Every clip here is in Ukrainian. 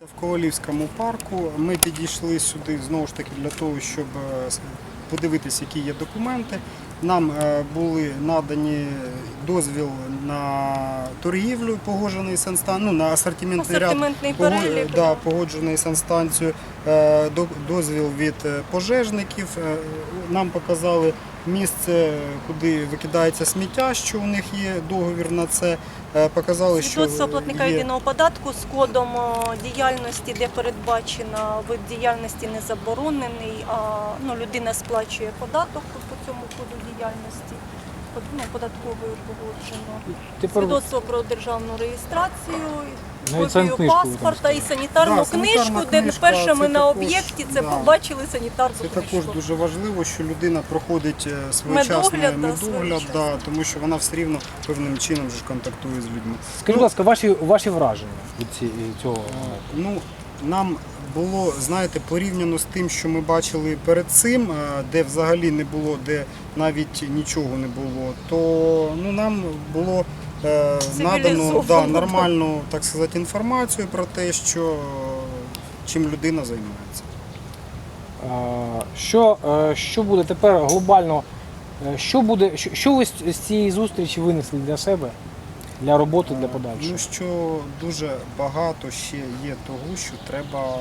В Ковалівському парку ми підійшли сюди знову ж таки для того, щоб е, подивитися, які є документи. Нам е, були надані дозвіл на торгівлю, погоджений санстан, ну, на асортиментний ряд Асортиментний пого- перелік, да, погоджений санстанцією, е, до- дозвіл від пожежників. Нам показали місце, куди викидається сміття, що у них є договір на це. Е, Показали, що Свідоцтво платника є- єдиного податку з кодом діяльності, де передбачено вид діяльності не заборонений, а ну, людина сплачує податок по цьому коду діяльності. Ну, податковою погоджено. Тепер Свідоцтво про державну реєстрацію, Навіть копію санкнижку ви там паспорта і санітарну Да, санітарна книжку, де книжка, перше ми це на також, об'єкті це да. побачили санітарну Це книжку. також дуже важливо, що людина проходить е, своєчасний Медогляд, медогляд, да, своєчасний. тому що вона все рівно певним чином вже контактує з людьми. скажіть, будь ласка, ваші, ваші враження від ці- цього. Ну, нам було, знаєте, порівняно з тим, що ми бачили перед цим, е, де взагалі не було, де навіть нічого не було, то ну, нам було е, надано да, нормальну так сказати, інформацію про те, що е, чим людина займається. Що, е, що буде тепер глобально? е, Що буде, що, що ви з з цієї зустрічі винесли для себе, для роботи, для подальшого? Ну що дуже багато ще є того, що треба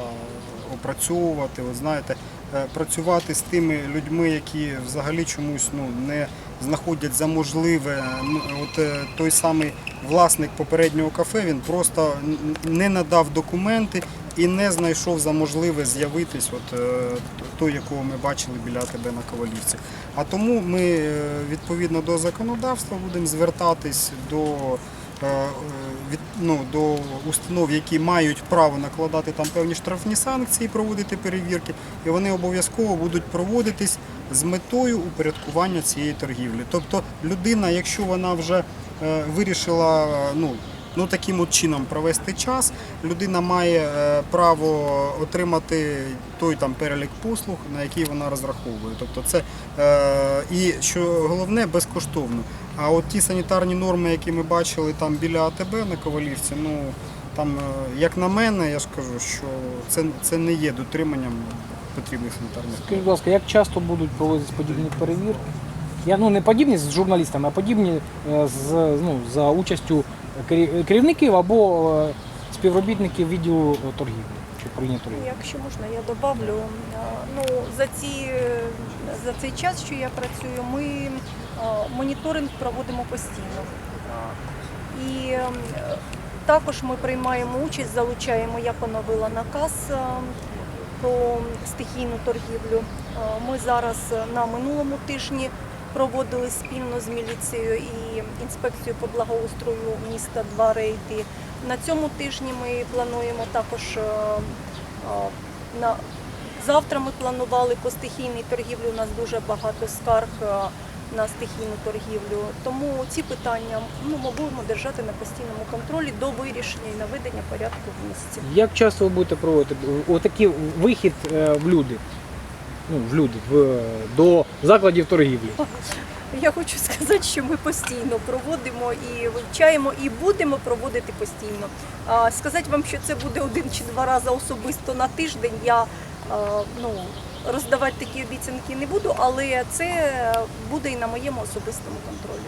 опрацьовувати. От знаєте, е, працювати з тими людьми, які взагалі чомусь ну не знаходять за можливе. От е, той самий власник попереднього кафе він просто не надав документи і не знайшов за можливе з'явитись, от е, той, якого ми бачили біля тебе на Ковалівці. А тому ми е, відповідно до законодавства будемо звертатись до е, від, ну, до установ, які мають право накладати там певні штрафні санкції, проводити перевірки, і вони обов'язково будуть проводитись з метою упорядкування цієї торгівлі. Тобто людина, якщо вона вже е, вирішила ну, ну, таким от чином провести час, людина має е, право отримати той там перелік послуг, на який вона розраховує. Тобто це е, і що головне безкоштовно. А от ті санітарні норми, які ми бачили там біля АТБ на Ковалівці, ну там, е, як на мене, я ж кажу, що це, це не є дотриманням потрібних санітарних. Скажіть, будь ласка, як часто будуть проводитися подібні перевірки? Я ну не подібні з журналістами, а подібні е, з ну, за участю керівників або е, співробітників відділу торгівлі торгівлі. Якщо можна, я добавлю. Е, Ну, за, ці, за цей час, що я працюю, ми моніторинг проводимо постійно. І також ми приймаємо участь, залучаємо, я поновила наказ про стихійну торгівлю. Ми зараз на минулому тижні проводили спільно з міліцією і інспекцією по благоустрою міста два рейди. На цьому тижні ми плануємо також е, е, на завтра ми планували по стихійній торгівлі. У нас дуже багато скарг е, на стихійну торгівлю. Тому ці питання ну, ми будемо держати на постійному контролі до вирішення і наведення порядку в місті. Як часто ви будете проводити отакий вихід в люди? Ну, в люди, в, до закладів торгівлі. Я хочу сказати, що ми постійно проводимо і вивчаємо, і будемо проводити постійно. А сказати вам, що це буде один чи два рази особисто на тиждень. Я а, ну роздавати такі обіцянки не буду, але це буде і на моєму особистому контролі.